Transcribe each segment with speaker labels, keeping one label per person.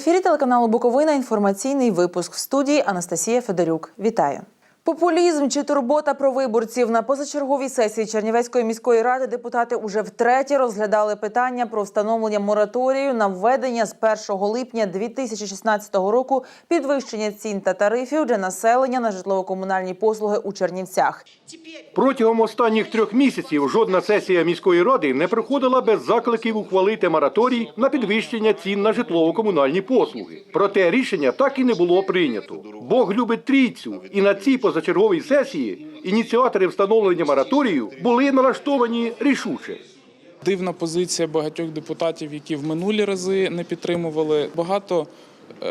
Speaker 1: ефірі телеканалу Буковина інформаційний випуск в студії Анастасія Федорюк. Вітаю. Популізм чи турбота про виборців на позачерговій сесії Чернівецької міської ради депутати уже втретє розглядали питання про встановлення мораторію на введення з 1 липня 2016 року підвищення цін та тарифів для населення на житлово-комунальні послуги у Чернівцях.
Speaker 2: Протягом останніх трьох місяців жодна сесія міської ради не проходила без закликів ухвалити мораторій на підвищення цін на житлово-комунальні послуги. Проте рішення так і не було прийнято. Бог любить трійцю, і на цій позачерговій сесії ініціатори встановлення мораторію були налаштовані рішуче.
Speaker 3: Дивна позиція багатьох депутатів, які в минулі рази не підтримували. Багато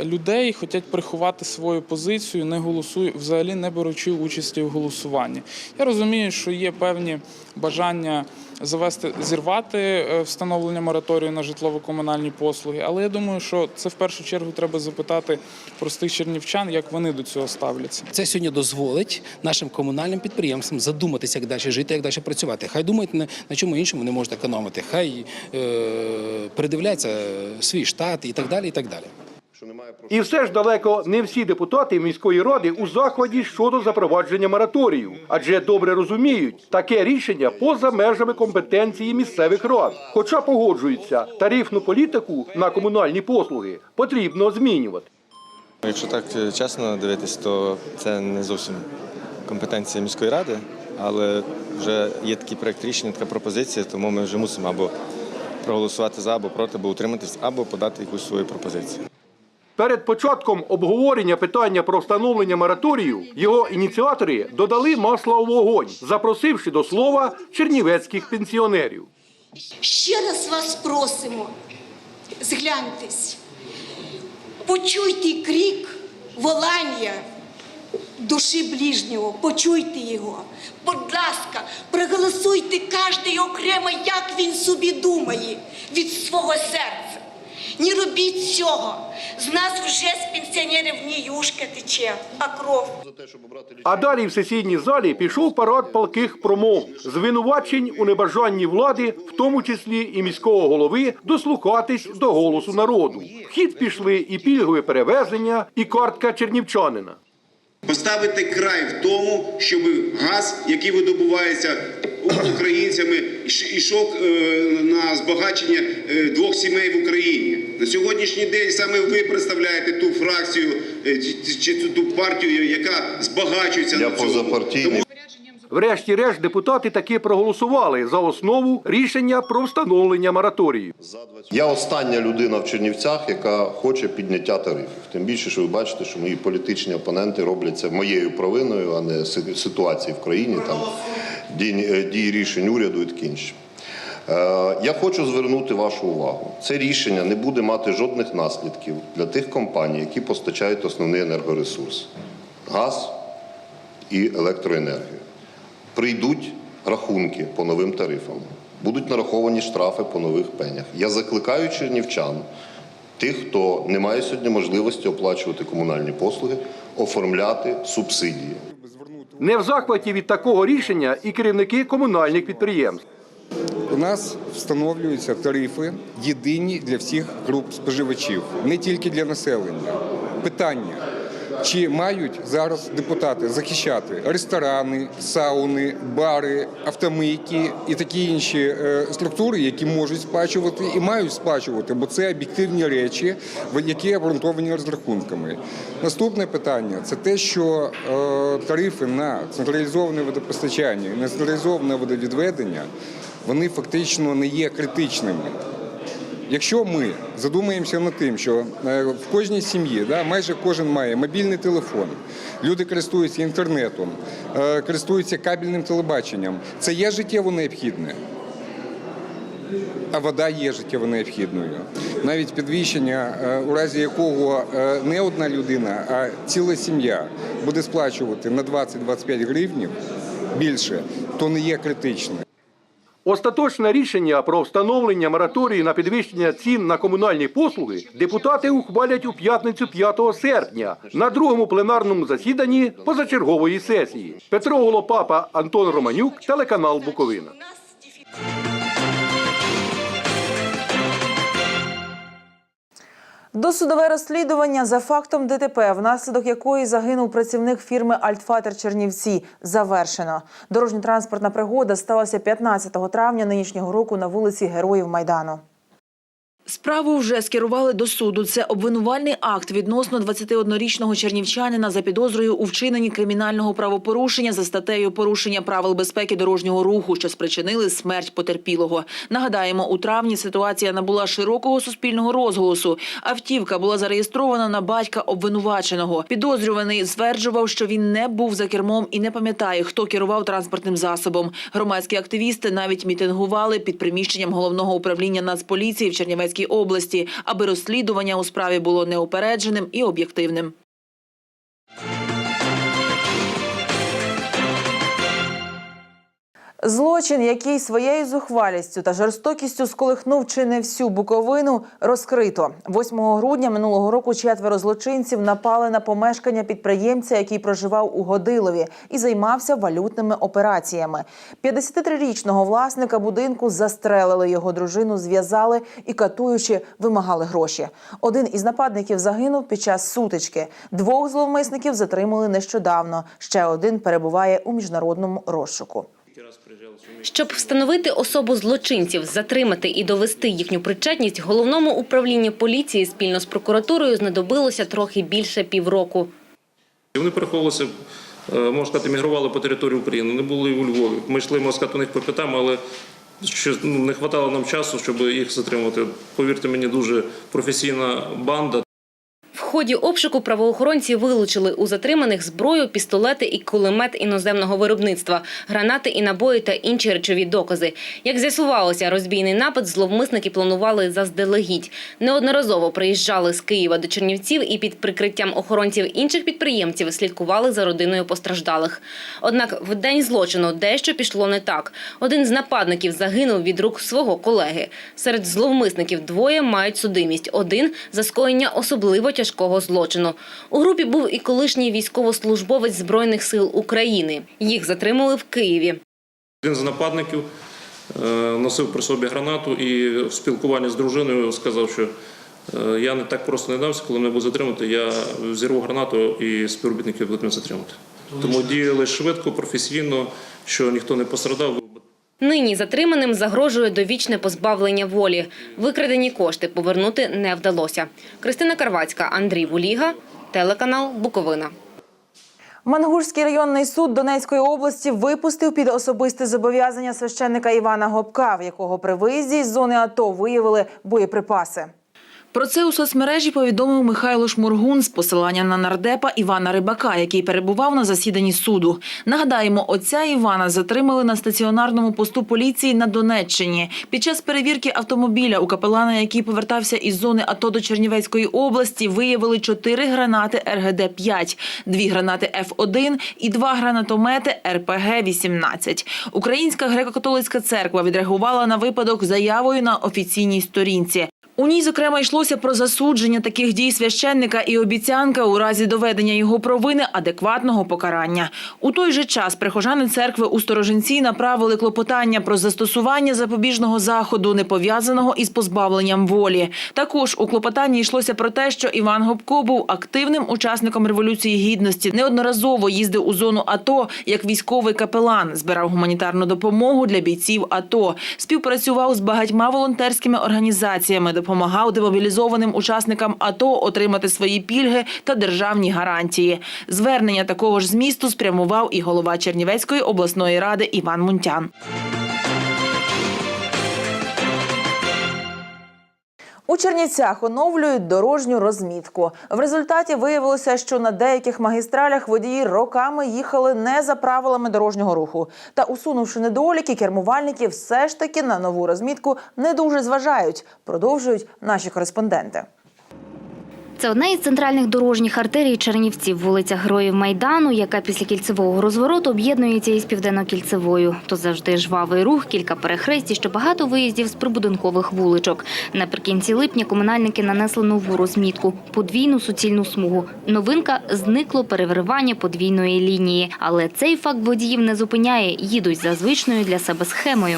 Speaker 3: людей хочуть приховати свою позицію, не голосують, взагалі не беручи участі в голосуванні. Я розумію, що є певні бажання завести зірвати е, встановлення мораторію на житлово-комунальні послуги, але я думаю, що це в першу чергу треба запитати простих чернівчан, як вони до цього ставляться.
Speaker 4: Це сьогодні дозволить нашим комунальним підприємствам задуматися, як далі жити, як далі працювати. Хай думають на, чому іншому не можуть економити. Хай е, передивляться свій штат і так далі. І так далі.
Speaker 2: І все ж далеко не всі депутати міської ради у захваті щодо запровадження мораторію, адже добре розуміють, таке рішення поза межами компетенції місцевих рад. Хоча погоджуються, тарифну політику на комунальні послуги потрібно змінювати.
Speaker 5: Якщо так е, чесно дивитись, то це не зовсім компетенція міської ради, але вже є такий проект рішення, така пропозиція, тому ми вже мусимо або проголосувати за, або проти, або утриматись, або подати якусь свою пропозицію.
Speaker 2: Перед початком обговорення питання про встановлення мораторію його ініціатори додали масла у вогонь, запросивши до слова чернівецьких пенсіонерів.
Speaker 6: Ще раз вас просимо, згляньтесь, почуйте крик волання душі ближнього, почуйте його. Будь ласка, проголосуйте кожен окремо, як він собі думає від свого серця. Не робіть цього. З нас вже з пенсіонерів не юшка тече, а кров.
Speaker 2: А далі в сесійній залі пішов парад палких промов, звинувачень у небажанні влади, в тому числі і міського голови, дослухатись до голосу народу. В хід пішли і пільгове перевезення, і картка чернівчанина.
Speaker 7: Поставити край в тому, щоб газ, який видобувається українцями, йшов е, на збагачення е, двох сімей в Україні. На сьогоднішній день саме ви представляєте ту фракцію е, чи- чи ту партію, яка збагачується
Speaker 8: Я
Speaker 7: на цьому.
Speaker 2: Врешті-решт депутати таки проголосували за основу рішення про встановлення мораторію.
Speaker 8: Я остання людина в Чернівцях, яка хоче підняття тарифів. Тим більше, що ви бачите, що мої політичні опоненти роблять це моєю провиною, а не ситуації в країні, там дії, е, рішень уряду і таке інше. Е, Я хочу звернути вашу увагу. Це рішення не буде мати жодних наслідків для тих компаній, які постачають основний енергоресурс газ і електроенергію. Прийдуть рахунки по новим тарифам, будуть нараховані штрафи по нових пенях. Я закликаю чернівчан, тих, хто не має сьогодні можливості оплачувати комунальні послуги, оформляти субсидії.
Speaker 2: Не в захваті від такого рішення і керівники комунальних підприємств.
Speaker 9: У нас встановлюються тарифи єдині для всіх груп споживачів, не тільки для населення. Питання. Чи мають зараз депутати захищати ресторани, сауни, бари, автомийки і такі інші е, структури, які можуть сплачувати і мають сплачувати, бо це об'єктивні речі, які обґрунтовані розрахунками. Наступне питання це те, що е, тарифи на централізоване водопостачання на централізоване водовідведення вони фактично не є критичними. Якщо ми задумаємося над тим, що е, в кожній сім'ї да, майже кожен має мобільний телефон, люди користуються інтернетом, е, користуються кабельним телебаченням, це є життєво необхідне. А вода є життєво необхідною. Навіть підвищення, е, у разі якого не одна людина, а ціла сім'я буде сплачувати на 20-25 гривнів більше, то не є критичним.
Speaker 2: Остаточне рішення про встановлення мораторії на підвищення цін на комунальні послуги депутати ухвалять у п'ятницю 5 серпня на другому пленарному засіданні позачергової сесії. Петро Голопапа, Антон Романюк, телеканал Буковина.
Speaker 1: Досудове розслідування за фактом ДТП, внаслідок якої загинув працівник фірми Альтфатер Чернівці, завершено. Дорожньо-транспортна пригода сталася 15 травня нинішнього року на вулиці Героїв Майдану. Справу вже скерували до суду. Це обвинувальний акт відносно 21-річного чернівчанина за підозрою у вчиненні кримінального правопорушення за статтею порушення правил безпеки дорожнього руху, що спричинили смерть потерпілого. Нагадаємо, у травні ситуація набула широкого суспільного розголосу. Автівка була зареєстрована на батька обвинуваченого. Підозрюваний стверджував, що він не був за кермом і не пам'ятає, хто керував транспортним засобом. Громадські активісти навіть мітингували під приміщенням головного управління Нацполіції в Чернівецькій області, аби розслідування у справі було неупередженим і об'єктивним. Злочин, який своєю зухвалістю та жорстокістю сколихнув чи не всю Буковину, розкрито. 8 грудня минулого року четверо злочинців напали на помешкання підприємця, який проживав у Годилові і займався валютними операціями. 53-річного власника будинку застрелили його дружину, зв'язали і катуючи вимагали гроші. Один із нападників загинув під час сутички. Двох зловмисників затримали нещодавно. Ще один перебуває у міжнародному розшуку.
Speaker 10: Щоб встановити особу злочинців, затримати і довести їхню причетність, головному управлінню поліції спільно з прокуратурою знадобилося трохи більше півроку.
Speaker 11: Вони переховувалися, е, можна сказати, мігрували по території України. Вони були у Львові. Ми йшли, можна сказати, у них по п'ятам, але ще ну, не вистачало нам часу, щоб їх затримати. Повірте мені, дуже професійна банда.
Speaker 10: Ході обшуку правоохоронці вилучили у затриманих зброю, пістолети і кулемет іноземного виробництва, гранати і набої та інші речові докази. Як з'ясувалося, розбійний напад зловмисники планували заздалегідь. Неодноразово приїжджали з Києва до Чернівців і під прикриттям охоронців інших підприємців слідкували за родиною постраждалих. Однак в день злочину дещо пішло не так. Один з нападників загинув від рук свого колеги. Серед зловмисників двоє мають судимість. Один за скоєння особливо тяжкого злочину. У групі був і колишній військовослужбовець Збройних сил України. Їх затримали в Києві.
Speaker 11: Один з нападників е, носив при собі гранату і в спілкуванні з дружиною сказав, що е, я не так просто не дамся, коли мене будуть затримати, я взірву гранату і співробітників будуть мене затримати. Тому діяли швидко, професійно, що ніхто не пострадав.
Speaker 10: Нині затриманим загрожує довічне позбавлення волі. Викрадені кошти повернути не вдалося. Кристина Карвацька, Андрій Вуліга, телеканал Буковина.
Speaker 1: Мангушський районний суд Донецької області випустив під особисте зобов'язання священника Івана Гопка, в якого при виїзді з зони АТО виявили боєприпаси. Про це у соцмережі повідомив Михайло Шмургун з посиланням на нардепа Івана Рибака, який перебував на засіданні суду. Нагадаємо, отця Івана затримали на стаціонарному посту поліції на Донеччині. Під час перевірки автомобіля у капелана, який повертався із зони АТО до Чернівецької області, виявили чотири гранати РГД-5, дві гранати Ф-1 і два гранатомети РПГ-18. Українська греко-католицька церква відреагувала на випадок заявою на офіційній сторінці. У ній, зокрема, йшлося про засудження таких дій священника і обіцянка у разі доведення його провини адекватного покарання. У той же час прихожани церкви у Сторожинці направили клопотання про застосування запобіжного заходу, не пов'язаного із позбавленням волі. Також у клопотанні йшлося про те, що Іван Гопко був активним учасником революції гідності, неодноразово їздив у зону АТО як військовий капелан, збирав гуманітарну допомогу для бійців АТО, співпрацював з багатьма волонтерськими організаціями, допомагав демобілізованим учасникам АТО отримати свої пільги та державні гарантії. Звернення такого ж змісту спрямував і голова Чернівецької обласної ради Іван Мунтян. У Чернівцях оновлюють дорожню розмітку. В результаті виявилося, що на деяких магістралях водії роками їхали не за правилами дорожнього руху. Та усунувши недоліки, кермувальники все ж таки на нову розмітку не дуже зважають. Продовжують наші кореспонденти.
Speaker 12: Це одна із центральних дорожніх артерій Чернівців, вулиця Героїв Майдану, яка після кільцевого розвороту об'єднується із південно-кільцевою. Тут завжди жвавий рух, кілька перехрестів, ще багато виїздів з прибудинкових вуличок. Наприкінці липня комунальники нанесли нову розмітку – подвійну суцільну смугу. Новинка – зникло перевривання подвійної лінії. Але цей факт водіїв не зупиняє, їдуть за звичною для себе схемою.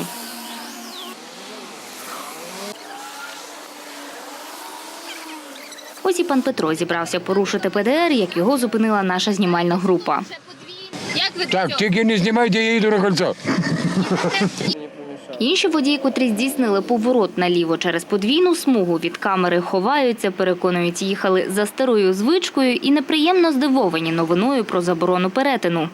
Speaker 12: Ось і пан Петро зібрався порушити ПДР, як його зупинила наша знімальна група.
Speaker 13: Так, тільки не знімайте, я їду на кольцо.
Speaker 12: Інші водії, котрі здійснили поворот наліво через подвійну смугу від камери, ховаються, переконують, їхали за старою звичкою і неприємно здивовані новиною про заборону перетину.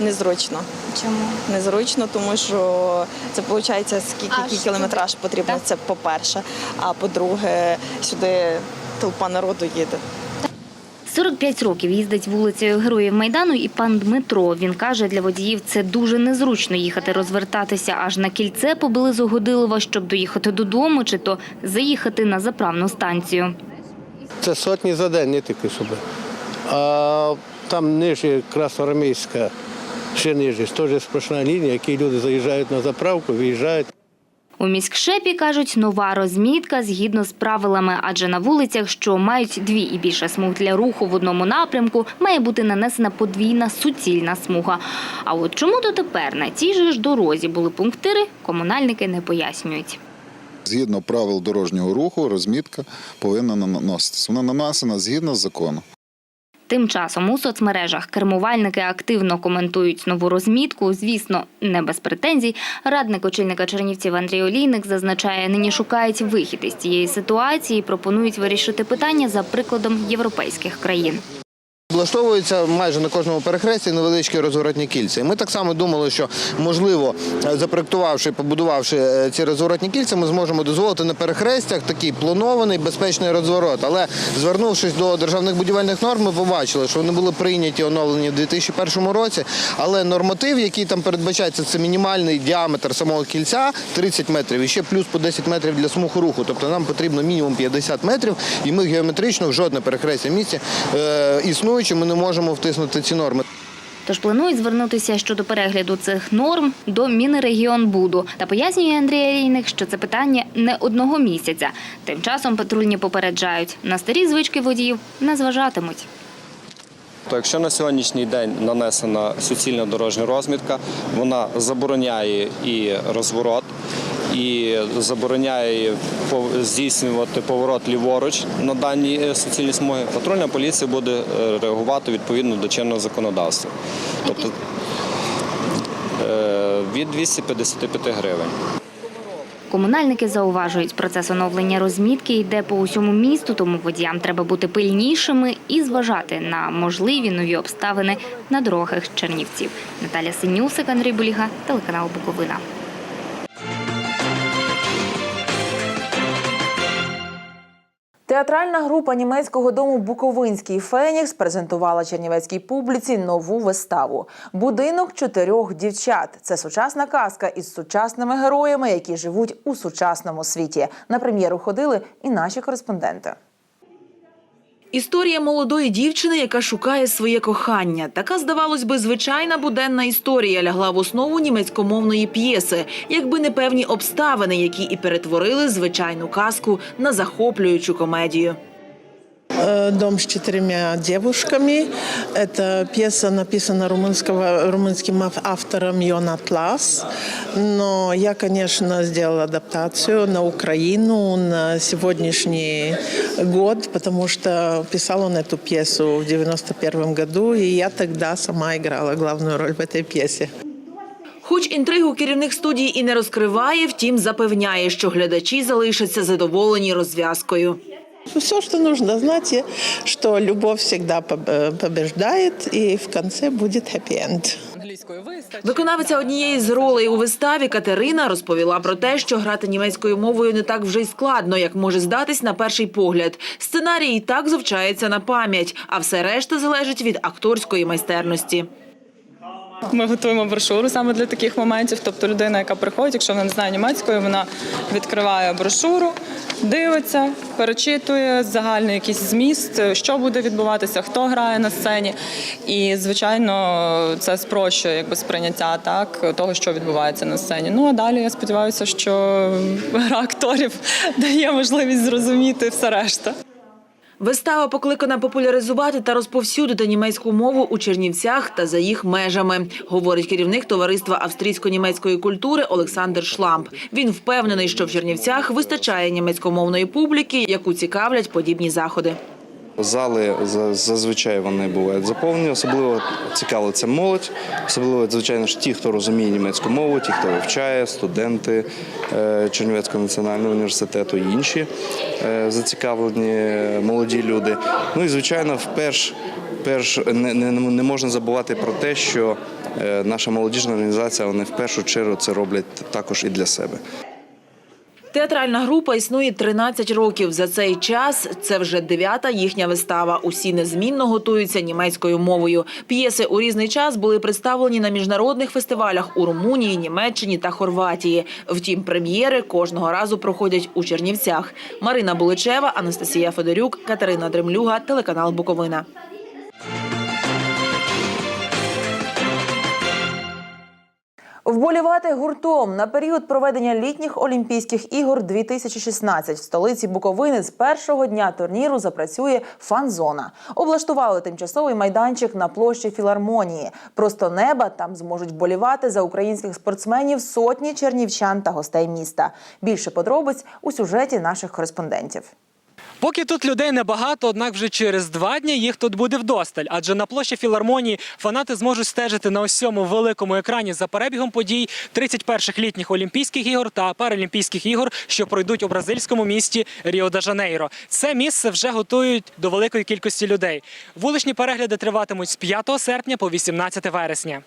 Speaker 14: Незручно. Чому? Незручно, тому що це виходить, скільки який кілометраж потрібно, це по-перше. А по-друге, сюди толпа народу їде.
Speaker 12: 45 років їздить вулицею Героїв Майдану і пан Дмитро. Він каже, для водіїв це дуже незручно їхати розвертатися аж на кільце поблизу Годилова, щоб доїхати додому, чи то заїхати на заправну станцію.
Speaker 15: Це сотні за день, не тільки щоб. А там ниже Красноармійська, ще ниже, теж сплошна лінія, які люди заїжджають на заправку, виїжджають.
Speaker 12: У міськшепі кажуть, нова розмітка згідно з правилами, адже на вулицях, що мають дві і більше смуг для руху в одному напрямку, має бути нанесена подвійна суцільна смуга. А от чому дотепер на тій же ж дорозі були пунктири, комунальники не пояснюють.
Speaker 16: Згідно правил дорожнього руху, розмітка повинна наноситися. Вона нанесена згідно з законом.
Speaker 12: Тим часом у соцмережах кермувальники активно коментують нову розмітку. Звісно, не без претензій. Радник очільника Чернівців Андрій Олійник зазначає, нині шукають вихід із цієї ситуації. і Пропонують вирішити питання за прикладом європейських країн.
Speaker 15: Влаштовуються майже на кожному перехресті невеличкі розворотні кільця. І ми так само думали, що можливо, запроектувавши, побудувавши е, ці розворотні кільця, ми зможемо дозволити на перехрестях такий планований безпечний розворот. Але звернувшись до державних будівельних норм, ми побачили, що вони були прийняті оновлені в 2001 році. Але норматив, який там передбачається, це мінімальний діаметр самого кільця 30 метрів і ще плюс по 10 метрів для смуг руху. Тобто нам потрібно мінімум 50 метрів, і ми геометрично в жодне перехрестя в місті е, існуючи, ми не можемо втиснути ці норми.
Speaker 12: Тож планують звернутися щодо перегляду цих норм до Мінрегіонбуду. Та пояснює Андрій Олійник, що це питання не одного місяця. Тим часом патрульні попереджають, на старі звички водіїв не зважатимуть.
Speaker 5: То якщо на сьогоднішній день нанесена суцільна дорожня розмітка, вона забороняє і розворот, і забороняє здійснювати поворот ліворуч на даній е, суцільній смуги, патрульна поліція буде е, реагувати відповідно до чинного законодавства. Тобто е, від 255 гривень.
Speaker 12: Комунальники зауважують, процес оновлення розмітки йде по усьому місту, тому водіям треба бути пильнішими і зважати на можливі нові обставини на дорогах Чернівців. Наталя Синюсик, Андрій Буліга, телеканал Буковина.
Speaker 1: Театральна група німецького дому Буковинський Фенікс презентувала чернівецькій публіці нову виставу Будинок чотирьох дівчат. Це сучасна казка із сучасними героями, які живуть у сучасному світі. На прем'єру ходили і наші кореспонденти. Історія молодої дівчини, яка шукає своє кохання. Така, здавалось би, звичайна буденна історія лягла в основу німецькомовної п'єси, якби не певні обставини, які і перетворили звичайну казку на захоплюючу комедію.
Speaker 14: Э, Дом с четырьмя девушками. Это пьеса написана румынского, румынским ав- автором Йон Атлас. Но я, конечно, сделала адаптацию на Украину, на сегодняшний год, потому что писал он эту пьесу в 91 году, и я тогда сама играла главную роль в этой пьесе.
Speaker 1: Хоч інтригу керівник студії і не розкриває, втім запевняє, що глядачі залишаться задоволені розв'язкою.
Speaker 14: Все, что нужно знать, что любовь всегда поб- побеждает, и в конце будет хэппи-энд.
Speaker 1: Виконавиця однієї з ролей у виставі Катерина розповіла про те, що грати німецькою мовою не так вже й складно, як може здатись на перший погляд. Сценарій і так завчається на пам'ять, а все решта залежить від акторської майстерності.
Speaker 14: Ми готуємо брошуру саме для таких моментів. Тобто людина, яка приходить, якщо вона не знає німецької, вона відкриває брошуру, дивиться, перечитує загальний якийсь зміст, що буде відбуватися, хто грає на сцені. І, звичайно, це спрощує якби сприйняття так того, що відбувається на сцені. Ну а далі я сподіваюся, що гра акторів дає можливість зрозуміти все решта.
Speaker 1: Вистава покликана популяризувати та розповсюдити німецьку мову у Чернівцях та за їх межами, говорить керівник товариства австрійсько-німецької культури Олександр Шламп. Він впевнений, що в Чернівцях вистачає німецькомовної публіки, яку цікавлять подібні заходи.
Speaker 17: Зали за- зазвичай вони бувають заповнені. Особливо цікаво це молодь, особливо, звичайно ж, ті, хто розуміє німецьку мову, ті, хто вивчає, студенти е, Чернівецького національного університету і інші е, зацікавлені молоді люди. Ну і звичайно, вперше перш не, не, не можна забувати про те, що е, наша молодіжна організація вони в першу чергу це роблять також і для себе.
Speaker 1: Театральна група існує 13 років. За цей час це вже дев'ята їхня вистава. Усі незмінно готуються німецькою мовою. П'єси у різний час були представлені на міжнародних фестивалях у Румунії, Німеччині та Хорватії. Втім, прем'єри кожного разу проходять у Чернівцях. Марина Буличева, Анастасія Федорюк, Катерина Дремлюга, телеканал Буковина. Вболівати гуртом на період проведення літніх Олімпійських ігор 2016 в столиці Буковини з першого дня турніру запрацює фан-зона. Облаштували тимчасовий майданчик на площі філармонії. Просто неба там зможуть вболівати за українських спортсменів сотні чернівчан та гостей міста. Більше подробиць у сюжеті наших кореспондентів.
Speaker 18: Поки тут людей небагато, однак вже через два дні їх тут буде вдосталь. Адже на площі філармонії фанати зможуть стежити на ось цьому великому екрані за перебігом подій 31-х літніх Олімпійських ігор та Паралімпійських ігор, що пройдуть у бразильському місті Ріо-де-Жанейро. Це місце вже готують до великої кількості людей. Вуличні перегляди триватимуть з 5 серпня по 18 вересня.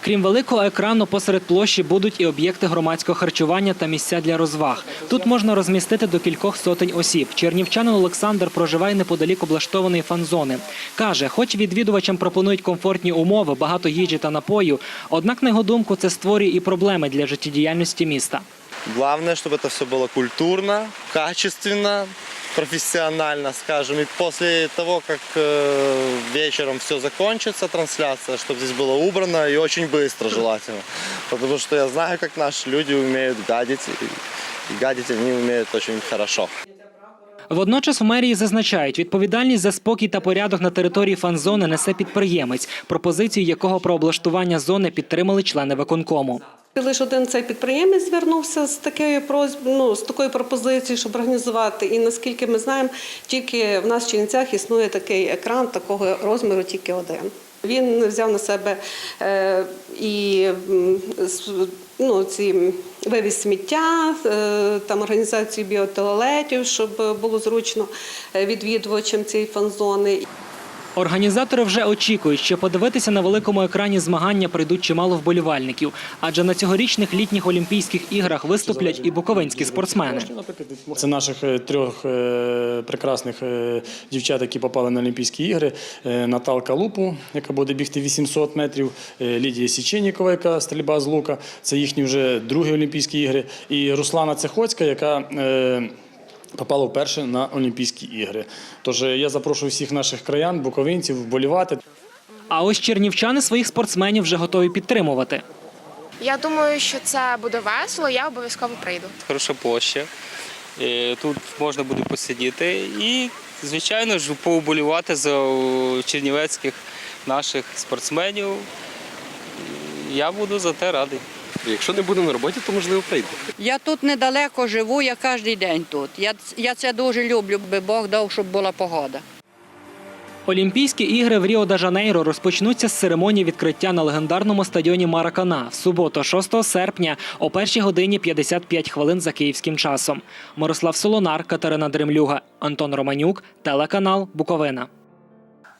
Speaker 18: Крім великого екрану, посеред площі будуть і об'єкти громадського харчування та місця для розваг. Тут можна розмістити до кількох сотень осіб. Чернівчанин Олександр проживає неподалік облаштованої фан-зони. Каже, хоч відвідувачам пропонують комфортні умови, багато їжі та напою, однак, на його думку, це створює і проблеми для життєдіяльності міста.
Speaker 19: Главное, чтобы это все было культурно, качественно, профессионально, скажем. И после того, как э, вечером все закончится, трансляция, чтобы здесь было убрано и очень быстро желательно. Потому что я знаю, как наши люди умеют гадить, и, и гадить они умеют очень хорошо.
Speaker 18: Водночас в мерії зазначають, відповідальність за спокій та порядок на території фан-зони несе підприємець, пропозицію якого про облаштування зони підтримали члени виконкому.
Speaker 20: Лише один цей підприємець звернувся з такою просьб- ну, з такою пропозицією, щоб організувати. І наскільки ми знаємо, тільки в нас в Чернівцях існує такий екран такого розміру, тільки один. Він взяв на себе е, і ну, ці вивіз сміття, е, там організацію біотуалетів, щоб було зручно е, відвідувачам цієї фан-зони.
Speaker 18: Організатори вже очікують, що подивитися на великому екрані змагання прийдуть чимало вболівальників, адже на цьогорічних літніх Олімпійських іграх виступлять і буковинські спортсмени.
Speaker 21: Це наших е, трьох е, прекрасних е, дівчат, які попали на Олімпійські ігри. Наталка Лупу, яка буде бігти 800 метрів, Лідія Січенікова, яка стрільба з лука. Це їхні вже другі Олімпійські ігри. І Руслана Цехоцька, яка попала вперше на Олімпійські ігри. Тож е, я запрошую всіх наших краян, буковинців, вболівати.
Speaker 18: А ось чернівчани своїх спортсменів вже готові підтримувати.
Speaker 22: Я думаю, що це буде весело, я обов'язково прийду.
Speaker 23: хороша площа. Е, Тут можна буде посидіти і, звичайно ж, поуболівати за чернівецьких наших спортсменів. Я буду за те радий.
Speaker 24: Якщо не буду на роботі, то можливо прийду.
Speaker 25: Я тут недалеко живу, я кожен день тут. Я, я це дуже люблю, би Бог дав, щоб була погода.
Speaker 18: Олімпійські ігри в Ріо-де-Жанейро розпочнуться з церемонії відкриття на легендарному стадіоні Маракана в суботу, 6 серпня, о 1 годині 55 хвилин за київським часом. Мирослав Солонар, Катерина Дремлюга, Антон Романюк, телеканал Буковина.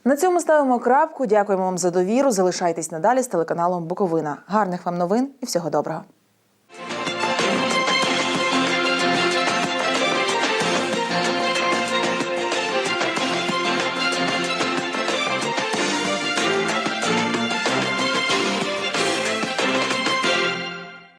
Speaker 1: На цьому ставимо крапку. Дякуємо вам за довіру. Залишайтесь надалі з телеканалом Буковина. Гарних вам новин і всього доброго.